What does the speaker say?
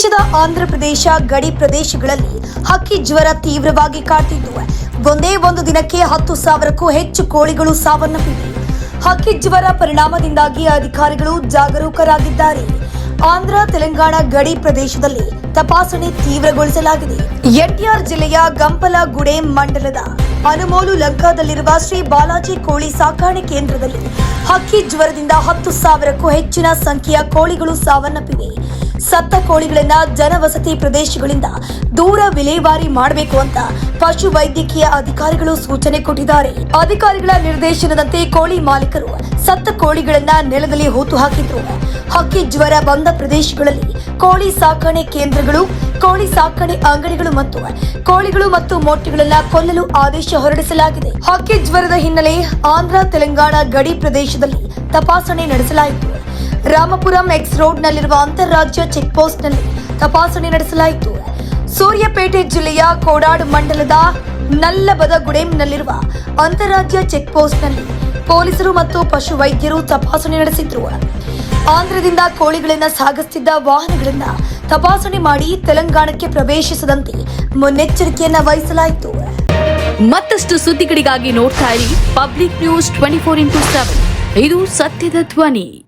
ದೇಶದ ಆಂಧ್ರ ಪ್ರದೇಶ, ಗಡಿ ಪ್ರದೇಶಗಳಲ್ಲಿ ಹಕ್ಕಿ ಜ್ವರ ತೀವ್ರವಾಗಿ ಕಾಡ್ತಿದ್ದು ಒಂದೇ ಒಂದು ದಿನಕ್ಕೆ ಹತ್ತು ಸಾವಿರಕ್ಕೂ ಹೆಚ್ಚು ಕೋಳಿಗಳು ಸಾವನ್ನಪ್ಪಿವೆ. ಹಕ್ಕಿ ಜ್ವರ ಪರಿಣಾಮದಿಂದಾಗಿ ಅಧಿಕಾರಿಗಳು ಜಾಗರೂಕರಾಗಿದ್ದಾರೆ. ಆಂಧ್ರ, ತೆಲಂಗಾಣ ಗಡಿ ಪ್ರದೇಶದಲ್ಲಿ ತಪಾಸಣೆ ತೀವ್ರಗೊಳಿಸಲಾಗಿದೆ. ಎನ್ಟಿಆರ್ ಜಿಲ್ಲೆಯ ಗಂಪಲಗುಡೆ ಮಂಡಲದ ಅನುಮೋಲು ಲಂಕಾದಲ್ಲಿರುವ ಶ್ರೀ ಬಾಲಾಜಿ ಕೋಳಿ ಸಾಕಾಣೆ ಕೇಂದ್ರದಲ್ಲಿ ಹಕ್ಕಿ ಜ್ವರದಿಂದ ಹತ್ತು ಸಾವಿರಕ್ಕೂ ಹೆಚ್ಚಿನ ಸಂಖ್ಯೆಯ ಕೋಳಿಗಳು ಸಾವನ್ನಪ್ಪಿವೆ. ಸತ್ತ ಕೋಳಿಗಳನ್ನ ಜನವಸತಿ ಪ್ರದೇಶಗಳಿಂದ ದೂರ ವಿಲೇವಾರಿ ಮಾಡಬೇಕು ಅಂತ ಪಶು ವೈದ್ಯಕೀಯ ಅಧಿಕಾರಿಗಳು ಸೂಚನೆ ಕೊಟ್ಟಿದ್ದಾರೆ. ಅಧಿಕಾರಿಗಳ ನಿರ್ದೇಶನದಂತೆ ಕೋಳಿ ಮಾಲೀಕರು ಸತ್ತ ಕೋಳಿಗಳನ್ನ ನೆಲದಲ್ಲಿ ಹೂತು ಹಾಕಿದ್ರು. ಹಕ್ಕಿ ಜ್ವರ ಬಂದ ಪ್ರದೇಶಗಳಲ್ಲಿ ಕೋಳಿ ಸಾಕಣೆ ಕೇಂದ್ರಗಳು, ಕೋಳಿ ಸಾಕಣೆ ಅಂಗಡಿಗಳು ಮತ್ತು ಕೋಳಿಗಳು ಮತ್ತು ಮೊಟ್ಟೆಗಳನ್ನ ಕೊಲ್ಲಲು ಆದೇಶ ಹೊರಡಿಸಲಾಗಿದೆ. ಹಕ್ಕಿ ಜ್ವರದ ಹಿನ್ನೆಲೆ ಆಂಧ್ರ, ತೆಲಂಗಾಣ ಗಡಿ ಪ್ರದೇಶದಲ್ಲಿ ತಪಾಸಣೆ ನಡೆಸಲಾಯಿತು. ರಾಮಪುರಂ ಎಕ್ಸ್ ರೋಡ್ನಲ್ಲಿರುವ ಅಂತಾರಾಜ್ಯ ಚೆಕ್ ಪೋಸ್ಟ್ನಲ್ಲಿ ತಪಾಸಣೆ ನಡೆಸಲಾಯಿತು. ಸೂರ್ಯಪೇಟೆ ಜಿಲ್ಲೆಯ ಕೋಡಾಡು ಮಂಡಲದ ನಲ್ಲಬದ ನಲ್ಲಬದಗುಡೆಂನಲ್ಲಿರುವ ಅಂತಾರಾಜ್ಯ ಚೆಕ್ ಪೋಸ್ಟ್ನಲ್ಲಿ ಪೊಲೀಸರು ಮತ್ತು ಪಶುವೈದ್ಯರು ತಪಾಸಣೆ ನಡೆಸಿದ್ರು. ಆಂಧ್ರದಿಂದ ಕೋಳಿಗಳನ್ನು ಸಾಗಿಸುತ್ತಿದ್ದ ವಾಹನಗಳನ್ನು ತಪಾಸಣೆ ಮಾಡಿ ತೆಲಂಗಾಣಕ್ಕೆ ಪ್ರವೇಶಿಸದಂತೆ ಮುನ್ನೆಚ್ಚರಿಕೆಯನ್ನ ವಹಿಸಲಾಯಿತು. ಮತ್ತಷ್ಟು ಸುದ್ದಿಗಳಿಗಾಗಿ ನೋಡ್ತಾ ಇರಿ Public News twenty four into seven. ಇದು ಸತ್ಯದ ಧ್ವನಿ.